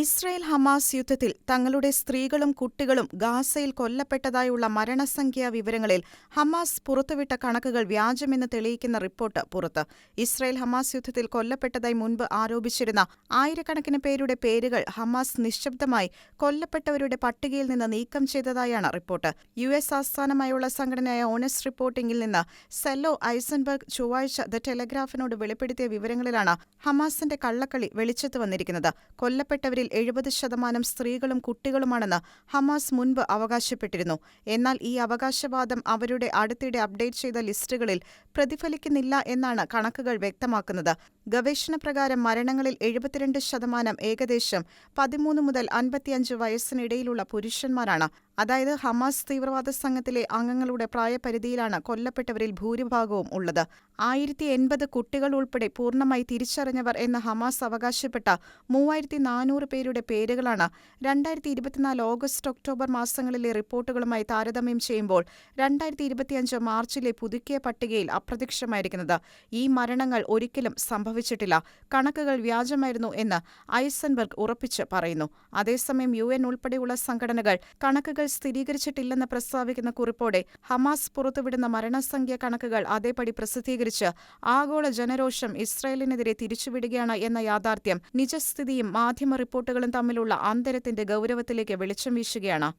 Israel Hamas യുദ്ധത്തിൽ തങ്ങളുടെ സ്ത്രീകളും കുട്ടികളും ഗാസയിൽ കൊല്ലപ്പെട്ടതായുള്ള മരണസംഖ്യാ വിവരങ്ങളിൽ ഹമാസ് പുറത്തുവിട്ട കണക്കുകൾ വ്യാജമെന്ന് തെളിയിക്കുന്ന റിപ്പോർട്ട് പുറത്ത്. ഇസ്രയേൽ ഹമാസ് യുദ്ധത്തിൽ കൊല്ലപ്പെട്ടതായി മുൻപ് ആരോപിച്ചിരുന്ന ആയിരക്കണക്കിന് പേരുടെ പേരുകൾ ഹമാസ് നിശബ്ദമായി കൊല്ലപ്പെട്ടവരുടെ പട്ടികയിൽ നിന്ന് നീക്കം ചെയ്തതായാണ് റിപ്പോർട്ട്. യു എസ് ആസ്ഥാനമായുള്ള സംഘടനയായ ഓണസ് റിപ്പോർട്ടിംഗിൽ നിന്ന് സെല്ലോ ഐസൻബർഗ് ചൊവ്വാഴ്ച ദ ടെലഗ്രാഫിനോട് വെളിപ്പെടുത്തിയ വിവരങ്ങളിലാണ് ഹമാസിന്റെ കള്ളക്കളി വെളിച്ചത്ത് വന്നിരിക്കുന്നത്. കൊല്ലപ്പെട്ടവരിൽ എഴുപത് ശതമാനം സ്ത്രീകളും കുട്ടികളുമാണെന്ന് ഹമാസ് മുൻപ് അവകാശപ്പെട്ടിരുന്നു. എന്നാൽ ഈ അവകാശവാദം അവരുടെ അടുത്തിടെ അപ്ഡേറ്റ് ചെയ്ത ലിസ്റ്റുകളിൽ പ്രതിഫലിക്കുന്നില്ല എന്നാണ് കണക്കുകൾ വ്യക്തമാക്കുന്നത്. ഗവേഷണപ്രകാരം മരണങ്ങളിൽ എഴുപത്തിരണ്ട് ശതമാനം ഏകദേശം പതിമൂന്ന് മുതൽ അൻപത്തിയഞ്ച് വയസ്സിനിടയിലുള്ള പുരുഷന്മാരാണ്. അതായത് ഹമാസ് തീവ്രവാദ സംഘത്തിലെ അംഗങ്ങളുടെ പ്രായപരിധിയിലാണ് കൊല്ലപ്പെട്ടവരിൽ ഭൂരിഭാഗവും ഉള്ളത്. ആയിരത്തി എൺപത് കുട്ടികൾ ഉൾപ്പെടെ പൂർണമായി തിരിച്ചറിഞ്ഞവർ എന്ന് ഹമാസ് അവകാശപ്പെട്ട മൂവായിരത്തി നാനൂറ് പേരുടെ പേരുകളാണ് രണ്ടായിരത്തി ഇരുപത്തിനാല് ഓഗസ്റ്റ് ഒക്ടോബർ മാസങ്ങളിലെ റിപ്പോർട്ടുകളുമായി താരതമ്യം ചെയ്യുമ്പോൾ രണ്ടായിരത്തി ഇരുപത്തിയഞ്ച് മാർച്ചിലെ പുതുക്കിയ പട്ടികയിൽ അപ്രത്യക്ഷമായിരിക്കുന്നത്. ഈ മരണങ്ങൾ ഒരിക്കലും സംഭവിച്ചിട്ടില്ല. കണക്കുകൾ വ്യാജമായിരുന്നു എന്ന് ഐസൻബർഗ് ഉറപ്പിച്ച് പറയുന്നു. അതേസമയം യു എൻ ഉൾപ്പെടെയുള്ള സംഘടനകൾ കണക്കുകൾ സ്ഥിരീകരിച്ചിട്ടില്ലെന്ന് പ്രസ്താവിക്കുന്ന കുറിപ്പോടെ ഹമാസ് പുറത്തുവിടുന്ന മരണസംഖ്യ കണക്കുകൾ അതേപടി പ്രസിദ്ധീകരിച്ച് ആഗോള ജനരോഷം ഇസ്രായേലിനെതിരെ തിരിച്ചുവിടുകയാണ് എന്ന യാഥാർത്ഥ്യം നിജസ്ഥിതിയും മാധ്യമ റിപ്പോർട്ടുകളും തമ്മിലുള്ള അന്തരത്തിന്റെ ഗൗരവത്തിലേക്ക് വെളിച്ചം വീശുകയാണ്.